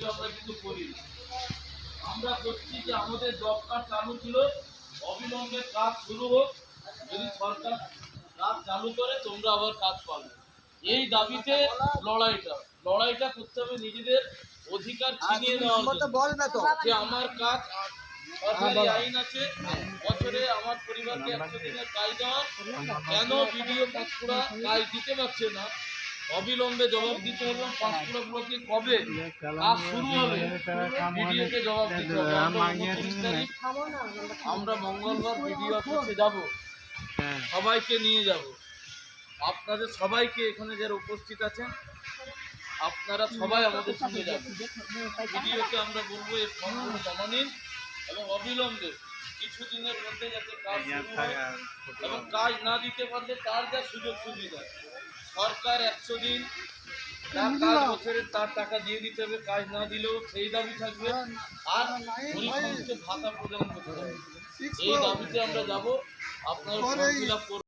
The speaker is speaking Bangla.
বলে আমরা কিন্তু করি আমরা করছি যে আমাদের জব কার্ড চালু ছিল অবিলম্বে কাজ শুরু হোক। যদি সরকার কাজ চালু করে তোমরা আবার কাজ পাবে। এই দাবিতে লড়াইটা লড়াইটা করতে হবে নিজেদের অধিকার ছিনিয়ে জন্য। বলবে তো। যে আমার কাজ সরকারি আইন আছে বছরে আমার পরিবারকে একশো দিনের কাজ দেওয়া কেন ভিডিও পাঁচকুড়া কাজ দিতে পারছে না? অবিলম্বে জবাব দিতে হবে। পাঁচকুড়া ব্লকে কবে কাজ শুরু হবে? ভিডিওকে জবাব দিতে হবে। আমরা তারিখ আমরা মঙ্গলবার ভিডিও অফিসে যাব। সবাইকে নিয়ে যাব। আপনাদের সবাইকে এখানে যারা উপস্থিত আছেন আপনারা সবাই আমাদের সঙ্গে যাবেন ভিডিওকে আমরা বলব এই ফর্মগুলো জমা নিন এবং অবিলম্বে কিছুদিনের মধ্যে যাতে কাজ হয় এবং কাজ না দিতে পারলে তার যা সুযোগ সুবিধা সরকার একশো দিন তার বছরের তার টাকা দিয়ে দিতে হবে কাজ না দিলেও সেই দাবি থাকবে। আর গরিব ভাতা প্রদান করতে হবে। এই দাবিতে আমরা যাব। আপনারা ফর্ম ফিল আপ